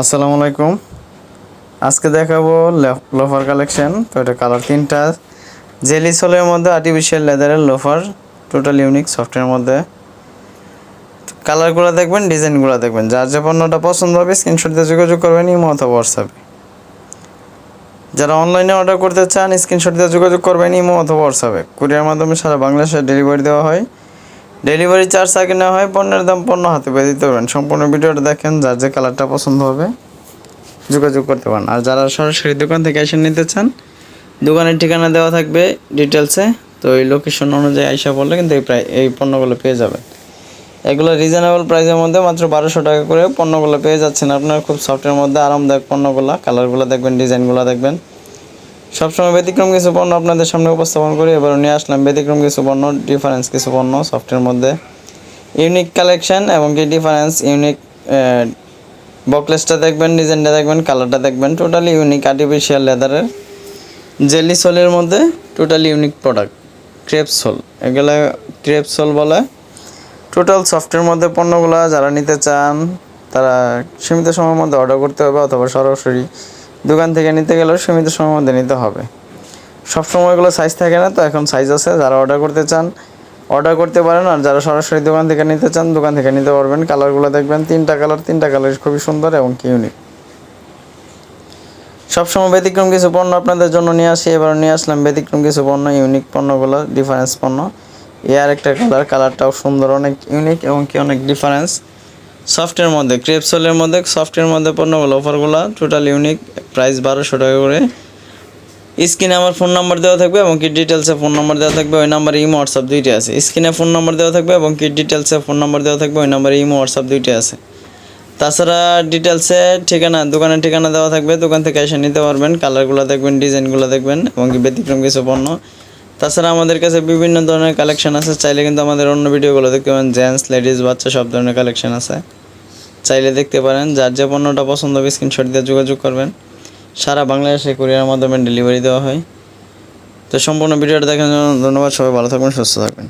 আসসালামু আলাইকুম। আজকে দেখাবো লোফার কালেকশন। তো এটা কালার তিনটা। জেলি সোলের মধ্যে আর্টিফিশিয়াল লেদারের লোফার। টোটাল ইউনিক সফটওয়্যার মধ্যে। কালারগুলো দেখবেন ডিজাইনগুলো দেখবেন। যার যে পণ্যটা পছন্দ হবে স্ক্রিনশট দিয়ে যোগাযোগ করবেন, ইমো অথবা হোয়াটসঅ্যাপে যারা অনলাইনে অর্ডার করতে চান স্ক্রিনশট দিয়ে যোগাযোগ করবেন, ইমো অথবা হোয়াটসঅ্যাপে কুরিয়ার মাধ্যমে সারা বাংলাদেশে ডেলিভারি দেওয়া হয়। ডেলিভারি চার্জ আগে নেওয়া হয়, পণ্যের দাম পণ্য হাতে পেয়ে দিতে পারবেন। সম্পূর্ণ ভিডিওটা দেখেন, যার যে কালারটা পছন্দ হবে, যোগাযোগ করতে পারেন। আর যারা সরাসরি দোকান থেকে এসে নিতে চান, দোকানের ঠিকানা দেওয়া থাকবে ডিটেলসে তো এই লোকেশন অনুযায়ী আইসা বললে কিন্তু এই প্রায় এই পণ্যগুলো পেয়ে যাবেন। এগুলো রিজনেবল প্রাইসের মধ্যে মাত্র বারোশো টাকা করে পণ্যগুলো পেয়ে যাচ্ছেন। আপনার খুব সফটের মধ্যে আরামদায়ক পণ্যগুলো কালারগুলো দেখবেন ডিজাইনগুলো দেখবেন। সবসময় ব্যতিক্রম কিছু পণ্য আপনাদের সামনে উপস্থাপন করি। এবার নিয়ে আসলাম ব্যতিক্রম কিছু পণ্য ডিফারেন্স কিছু পণ্য সফটের মধ্যে। ইউনিক কালেকশন এবং কি ডিফারেন্স ইউনিক বকলেসটা দেখবেন ডিজাইনটা দেখবেন কালারটা দেখবেন টোটালি ইউনিক আর্টিফিশিয়াল লেদারের জেলি সোলের মধ্যে totally unique product crepe sole এগুলো ক্রেপ সোল বলে। টোটাল সফটের মধ্যে পণ্যগুলো যারা নিতে চান, তারা সীমিত সময়ের মধ্যে অর্ডার করতে হবে অথবা সরাসরি দোকান থেকে নিতে গেলেও সীমিত সময়ের মধ্যে নিতে হবে। সব সময়গুলো সাইজ থাকে না তো, এখন সাইজ আছে। যারা অর্ডার করতে চান অর্ডার করতে পারেন। আর যারা সরাসরি দোকান থেকে নিতে চান, দোকান থেকে নিতে পারবেন। কালারগুলো দেখবেন, তিনটা কালার তিনটা কালার খুবই সুন্দর এবং কি ইউনিক সবসময় ব্যতিক্রম কিছু পণ্য আপনাদের জন্য নিয়ে আসি। এবার নিয়ে আসলাম ব্যতিক্রম কিছু পণ্য ইউনিক পণ্যগুলো ডিফারেন্স পণ্য। এ আর একটা কালার কালারটাও সুন্দর, অনেক ইউনিক এবং কি অনেক ডিফারেন্স সফটের মধ্যে ক্রেপসোলের মধ্যে সফটের মধ্যে পণ্যগুলো অফারগুলো টোটাল ইউনিক প্রাইস বারোশো টাকা করে। স্ক্রিনে আমার ফোন নাম্বার দেওয়া থাকবে এবং কি ডিটেলসে ফোন নাম্বার দেওয়া থাকবে, ওই নাম্বারে ইমো হোয়াটসঅ্যাপ দুইটা আছে। স্ক্রিনে ফোন নাম্বার দেওয়া থাকবে এবং কি ডিটেলসে ফোন নাম্বার দেওয়া থাকবে, ওই নাম্বারে ইমো হোয়াটসঅ্যাপ দুইটা আছে। তাছাড়া ডিটেলসে ঠিকানা, দোকানের ঠিকানা দেওয়া থাকবে। দোকান থেকে এসে নিতে পারবেন, কালারগুলো দেখবেন, ডিজাইনগুলো দেখবেন এবং কি ব্যতিক্রম কিছু পণ্য। তাছাড়া আমাদের কাছে বিভিন্ন ধরনের কালেকশন আছে। চাইলে কিন্তু আমাদের অন্য ভিডিওগুলো দেখতে পারেন জেন্টস লেডিস বাচ্চা, সব ধরনের কালেকশন আছে। চাইলে দেখতে পারেন। যার যে পণ্যটা পছন্দ হবে স্ক্রিনশট দিয়ে যোগাযোগ করবেন। সারা বাংলাদেশে কুরিয়ার মাধ্যমে ডেলিভারি দেওয়া হয়। তো সম্পূর্ণ ভিডিওটা দেখার জন্য ধন্যবাদ, সবাই ভালো থাকবেন, সুস্থ থাকবেন।